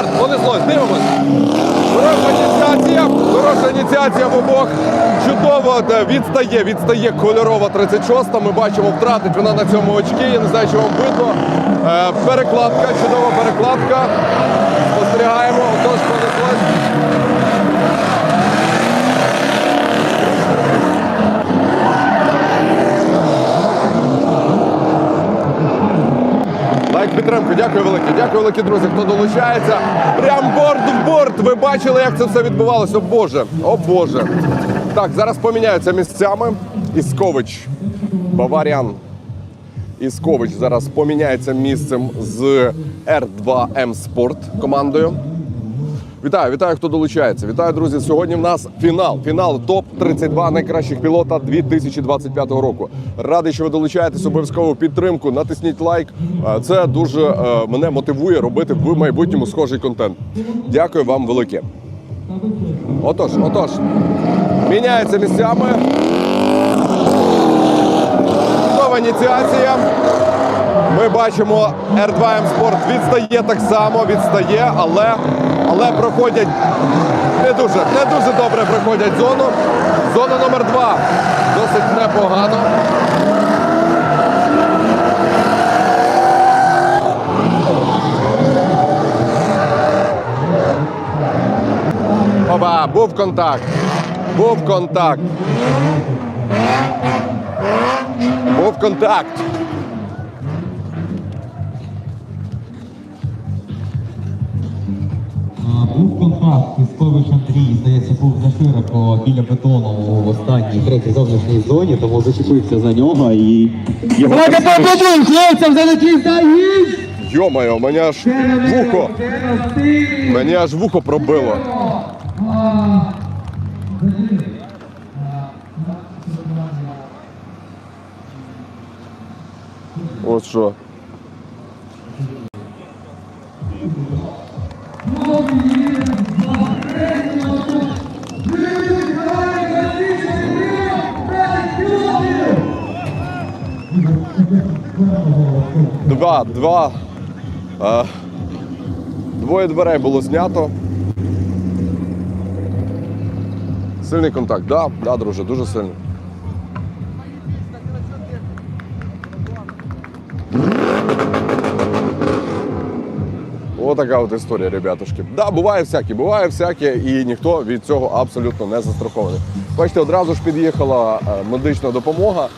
Старт, понеслось, дивимось. Хороша ініціація, хороша ініціація в обох. Чудово відстає, відстає кольорова 36 Ми бачимо, втратить вона на цьому очки. Я не знаю, чи вам видно. Е, Перекладка, чудова перекладка. Спостерігаємо, отож понеслось. Лайк підтримку, дякую велике. Дякую велике, друзі, хто долучається. Прям борт в борт. Ви бачили, як це все відбувалося. О Боже, о Боже. Так, зараз поміняються місцями. Іскович, Баваріан. Іскович зараз поміняється місцем з R2M Sport командою. Вітаю, вітаю, хто долучається. Вітаю, друзі. Сьогодні в нас фінал. Фінал топ 32 найкращих пілота 2025 року. Радий, що ви долучаєтесь обов'язково підтримку. Натисніть лайк. Е, Це дуже е, мене мотивує робити в майбутньому схожий контент. Дякую вам велике. Отож, отож, міняється місцями. Нова ініціація. Ми бачимо R2M Sport відстає так само, відстає, але, але проходять не дуже, не дуже добре проходять зону. Зона номер два досить непогано. Опа, був контакт. Був контакт. Був контакт. Був контракт Піскович Андрій, здається, був зашироко біля бетону в останній третій зовнішній зоні, тому зачепився за нього і його Давайте поаплодуємо хлопцям за такий заїзд! Йо-моє, мене аж вухо. Мені аж вухо пробило. От що. Два, два. Е, двоє дверей було знято. Сильний контакт, да, да, друже, дуже сильний. Отака от історія, ребятушки. Да, буває всяке, буває всяке, і ніхто від цього абсолютно не застрахований. Бачите, одразу ж під'їхала е, медична допомога.